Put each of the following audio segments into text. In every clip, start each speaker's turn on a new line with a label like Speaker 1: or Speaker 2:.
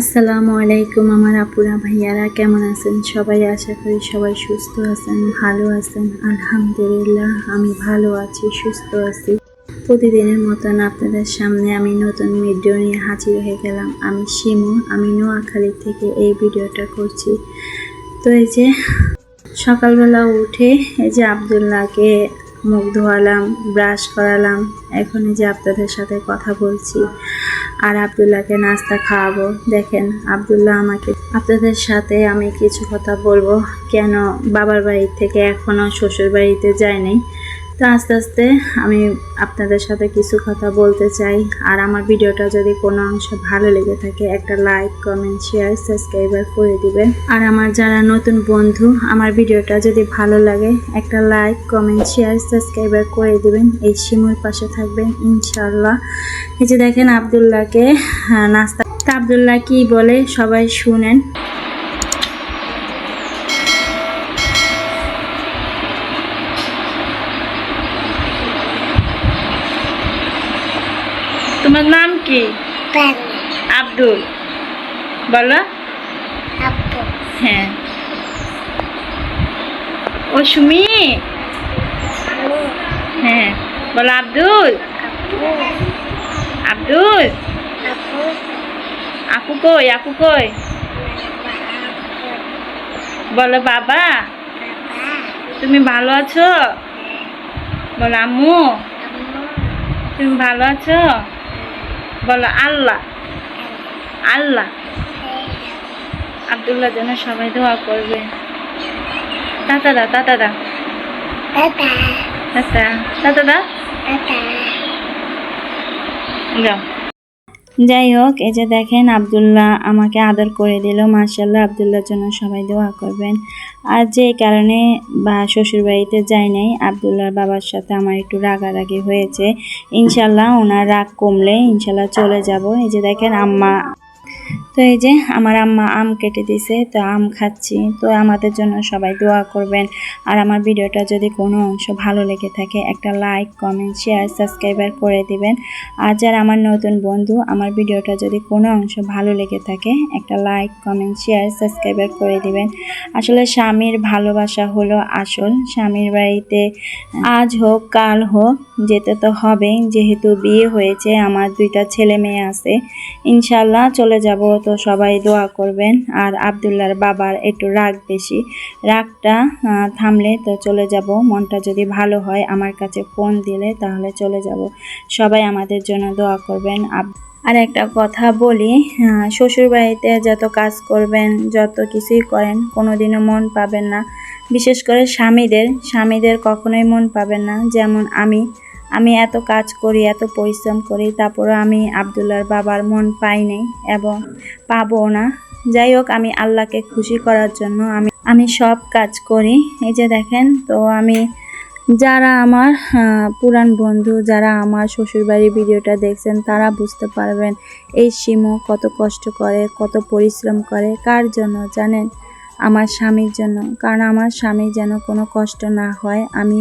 Speaker 1: আসসালামু আলাইকুম আমার আপুরা, ভাইয়ারা, কেমন আছেন? সবাই আশা করি সবাই সুস্থ আছেন, ভালো আছেন। আলহামদুলিল্লাহ, আমি ভালো আছি, সুস্থ আছি। প্রতিদিনের মতন আপনাদের সামনে আমি নতুন ভিডিও নিয়ে হাজির হয়ে গেলাম। আমি শিমু, আমি নোয়াখালী থেকে এই ভিডিওটা করছি। তো এই যে, সকালবেলা উঠে এই যে আবদুল্লাহকে মুখ ধোয়ালাম ব্রাশ করালাম। এখন এই যে আপনাদের সাথে কথা বলছি। আর আবদুল্লাহকে নাস্তা খাওয়াবো। দেখেন, আবদুল্লাহ আমাকে আপনাদের সাথে আমি কিছু কথা বলব। কেন বাবার বাড়ি থেকে এখনও শ্বশুর বাড়িতে যায়নি? তো আস্তে আস্তে আমি আপনাদের সাথে কিছু কথা বলতে চাই। আর আমার ভিডিওটা যদি কোনো অংশ ভালো লেগে থাকে একটা লাইক কমেন্ট শেয়ার সাবস্ক্রাইবার করে দিবেন। আর আমার যারা নতুন বন্ধু আমার ভিডিওটা যদি ভালো লাগে একটা লাইক কমেন্ট শেয়ার সাবস্ক্রাইবার করে দিবেন। এই শিমুর পাশে থাকবেন ইনশাল্লাহ এই যে দেখেন আবদুল্লাহকে হ্যাঁ, নাস্তা তা আবদুল্লাহ কি বলে? সবাই শুনেন। তোমার নাম কি? আব্দুল। বলো। হ্যাঁ। ও সুমি? হ্যাঁ। বলো আব্দুল। আব্দুল।
Speaker 2: আপু
Speaker 1: আকু কই? আকু কই? বলো বাবা। তুমি ভালো আছো? বলো আম্মু। তুমি ভালো আছো? বলো আল্লাহ। আল্লাহ। আবদুল্লাহ যেন সবাই দোয়া করবে। তাতা দা তাতা। দা তাতা তাতা। দা যাও। যাই হোক এই যে দেখেন আবদুল্লাহ আমাকে আদর করে দিল। মার্শাল্লাহ আবদুল্লাহর জন্য সবাই দোয়া করবেন। আর যে কারণে বা শ্বশুরবাড়িতে যাই নাই, আবদুল্লাহর বাবার সাথে আমার একটু রাগারাগি হয়েছে। ইনশাল্লাহ ওনার রাগ কমলে ইনশাল্লাহ চলে যাব। এই যে দেখেন আম্মা তো এই যে আমার আম্মা আম কেটে দিছে, তো আম খাচ্ছি। তো আমাদের জন্য সবাই দোয়া করবেন। আর আমার ভিডিওটা যদি কোনো অংশ ভালো লেগে থাকে, একটা লাইক, কমেন্ট, শেয়ার, সাবস্ক্রাইবার করে দিবেন। আর যারা আমার নতুন বন্ধু, আমার ভিডিওটা যদি কোনো অংশ ভালো লেগে থাকে, একটা লাইক, কমেন্ট, শেয়ার, সাবস্ক্রাইবার করে দিবেন। আসলে স্বামীর ভালোবাসা হলো আসল। স্বামীর বাড়িতে আজ হোক, কাল হোক, যেতে তো হবেই। যেহেতু বিয়ে হয়েছে, আমার দুইটা ছেলে মেয়ে আছে, ইনশাল্লাহ চলে যাব তো সবাই দোয়া করবেন। আর আবদুল্লার বাবার একটু রাগ বেশি। রাগটা থামলে তো চলে যাব। মনটা যদি ভালো হয়, আমার কাছে ফোন দিলে তাহলে চলে যাব। সবাই আমাদের জন্য দোয়া করবেন। আব- আর একটা কথা বলি শ্বশুরবাড়িতে যত কাজ করবেন, যত কিছুই করেন, কোনোদিনও মন পাবেন না। বিশেষ করে স্বামীদের স্বামীদের কখনোই মন পাবেন না। যেমন আমি আমি এত কাজ করি, এত পরিশ্রম করি তারপরে আমি আবদুল্লার বাবার মন পাই নাই এবং পাবো না। যাই হোক, আমি আল্লাহকে খুশি করার জন্য আমি আমি সব কাজ করি। এই যে দেখেন, তো আমি যারা আমার পুরান বন্ধু, যারা আমার শ্বশুরবাড়ির ভিডিওটা দেখছেন, তারা বুঝতে পারবেন এই শিমু কত কষ্ট করে, কত পরিশ্রম করে। কার জন্য জানেন? আমার স্বামীর জন্য। কারণ আমার স্বামী যেন কোনো কষ্ট না হয়, আমি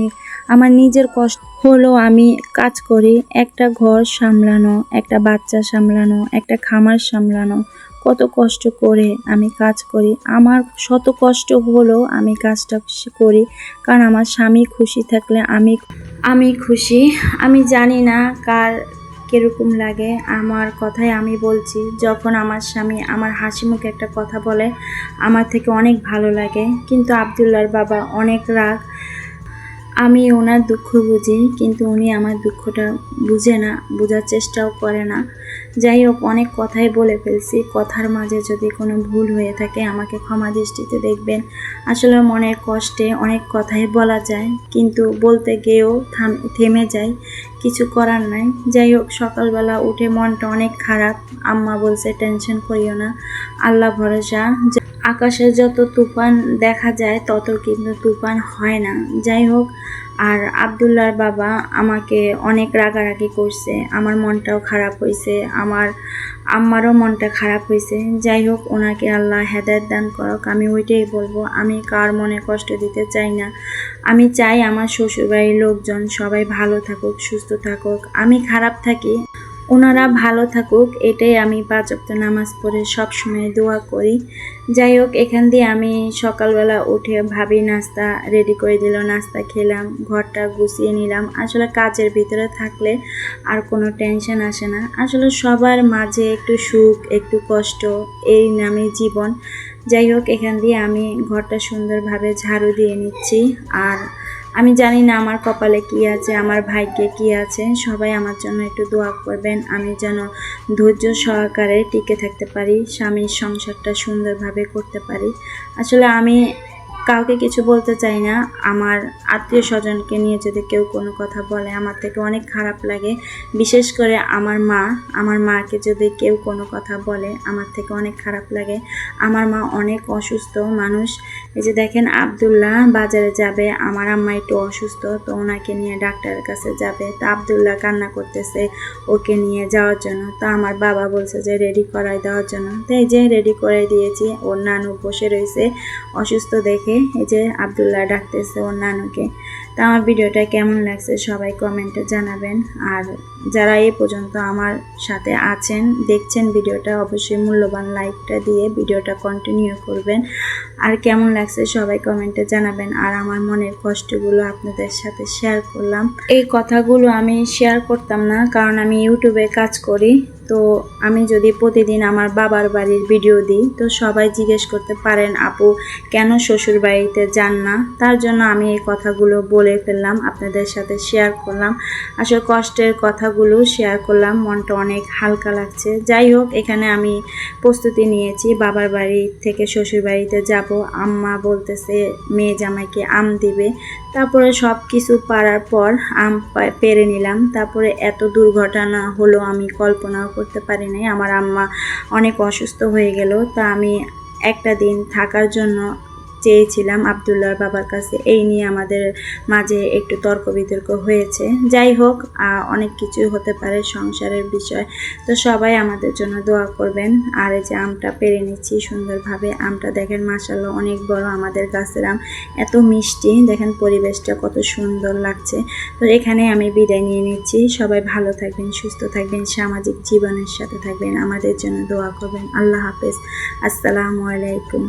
Speaker 1: আমার নিজের কষ্ট হলো আমি কাজ করি, একটা ঘর সামলানো, একটা বাচ্চা সামলানো, একটা খামার সামলানো। কত কষ্ট করে আমি কাজ করি। আমার শত কষ্ট হলেও আমি কাজটা করি, কারণ আমার স্বামী খুশি থাকলে আমি আমি খুশি। আমি জানি না কার কীরকম লাগে। আমার কথাই আমি বলছি, যখন আমার স্বামী আমার হাসি মুখে একটা কথা বলে, আমার থেকে অনেক ভালো লাগে। কিন্তু আবদুল্লার বাবা অনেক রাগ আমি ওনার দুঃখ বুঝি, কিন্তু উনি আমার দুঃখটা বুঝে না, বোঝার চেষ্টাও করে না। যাই হোক, অনেক কথাই বলে ফেলছি। কথার মাঝে যদি কোনো ভুল হয়ে থাকে, আমাকে ক্ষমা দৃষ্টিতে দেখবেন। আসলে মনের কষ্টে অনেক কথাই বলা যায়, কিন্তু বলতে গিয়েও থাম, থেমে যায়। কিছু করার নাই। যাই হোক, সকালবেলা উঠে মনটা অনেক খারাপ। আম্মা বলছে, টেনশন করিও না। আল্লাহ ভরসা। আকাশে যত তুফান দেখা যায়, তত কিন্তু তুফান হয় না। যাই হোক, আর আবদুল্লার বাবা আমাকে অনেক রাগারাগি করছে। আমার মনটাও খারাপ হয়েছে। আমার আম্মারও মনটা খারাপ হয়েছে। যাই হোক, ওনাকে আল্লাহ হেদায়ত দান করক। আমি ওইটাই বলব, আমি কার মনে কষ্ট দিতে চাই না। আমি চাই আমার শ্বশুরবাড়ির লোকজন সবাই ভালো থাকুক, সুস্থ থাকুক। আমি খারাপ থাকি ওনারা ভালো থাকুক, এটাই আমি পাঁচ ওয়াক্ত নামাজ পড়ে সবসময় দোয়া করি। যাই হোক, এখান দিয়ে আমি সকালবেলা উঠে ভাবি, নাস্তা রেডি করে দিল নাস্তা খেলাম, ঘরটা গুছিয়ে নিলাম। আসলে কাজের ভিতরে থাকলে আর কোনো টেনশন আসে না। আসলে সবার মাঝে একটু সুখ, একটু কষ্ট, এই নামে জীবন। যাই হোক, এখান দিয়ে আমি ঘরটা সুন্দরভাবে ঝাড়ু দিয়ে নিচ্ছি। আর আমি জানি না আমার কপালে কি আছে, আমার ভাইকে কি আছে। সবাই আমার জন্য একটু দোয়া করবেন। আমি যেন ধৈর্য সহকারে টিকে থাকতে পারি, স্বামীর সংসারটা সুন্দরভাবে করতে পারি। আসলে আমি কাউকে কিছু বলতে চাই না। আমার আত্মীয় স্বজনকে নিয়ে যদি কেউ কোনো কথা বলে, আমার থেকে অনেক খারাপ লাগে। বিশেষ করে আমার মা, আমার মাকে যদি কেউ কোনো কথা বলে, আমার থেকে অনেক খারাপ লাগে। আমার মা অনেক অসুস্থ মানুষ। এই যে দেখেন, আবদুল্লাহ বাজারে যাবে, আমার আম্মা একটু অসুস্থ, তো ওনাকে নিয়ে ডাক্তারের কাছে যাবে। তো আবদুল্লাহ কান্না করতেছে ওকে নিয়ে যাওয়ার জন্য। তো আমার বাবা বলছে যে, রেডি করাই দেওয়ার জন্য। তো এই যে রেডি করে দিয়েছি, ওর নানু বসে রয়েছে অসুস্থ দেখে। এই যে আবদুল্লাহ ডাকতেছে ওর নানুকে। তো আমার ভিডিওটা কেমন লাগছে সবাই কমেন্টে জানাবেন। আর যারা এ পর্যন্ত আমার সাথে আছেন, দেখছেন ভিডিওটা, অবশ্যই মূল্যবান লাইকটা দিয়ে ভিডিওটা কন্টিনিউ করবেন। আর কেমন লাগছে সবাই কমেন্টে জানাবেন। আর আমার মনের কষ্টগুলো আপনাদের সাথে শেয়ার করলাম। এই কথাগুলো আমি শেয়ার করতাম না, কারণ আমি ইউটিউবে কাজ করি। তো আমি যদি প্রতিদিন আমার বাবার বাড়ির ভিডিও দিই, তো সবাই জিজ্ঞেস করতে পারেন, আপু, কেন শ্বশুর বাড়িতে যান না? তার জন্য আমি এই কথাগুলো বলে ফেললাম, আপনাদের সাথে শেয়ার করলাম। আসলে কষ্টের কথাগুলো শেয়ার করলাম, মনটা অনেক হালকা লাগছে। যাই হোক, এখানে আমি প্রস্তুতি নিয়েছি, বাবার বাড়ি থেকে শ্বশুর বাড়িতে যাব। আম্মা বলতেছে, মেয়ে জামাইকে আম দিবে। তারপরে সব কিছু পারার পর আম পেরে নিলাম। তারপরে এত দুর্ঘটনা হলো আমি কল্পনাও করতে পারি নাই। আমার আম্মা অনেক অসুস্থ হয়ে গেল। তা আমি একটা দিন থাকার জন্য চেয়েছিলাম আবদুল্লাহর বাবার কাছে। এই নিয়ে আমাদের মাঝে একটু তর্ক বিতর্ক হয়েছে। যাই হোক অনেক কিছু হতে পারে সংসারের বিষয়। তো সবাই আমাদের জন্য দোয়া করবেন। আর এই যে আমটা পেরে নিচ্ছি সুন্দরভাবে। আমটা দেখেন মাসাল্লাহ অনেক বড় আমাদের গাছের আম। এত মিষ্টি। দেখেন পরিবেশটা কত সুন্দর লাগছে। তো এখানে আমি বিদায় নিয়ে নিচ্ছি। সবাই ভালো থাকবেন, সুস্থ থাকবেন, সামাজিক জীবনের সাথে থাকবেন। আমাদের জন্য দোয়া করবেন। আল্লাহ হাফেজ। আসসালামু আলাইকুম।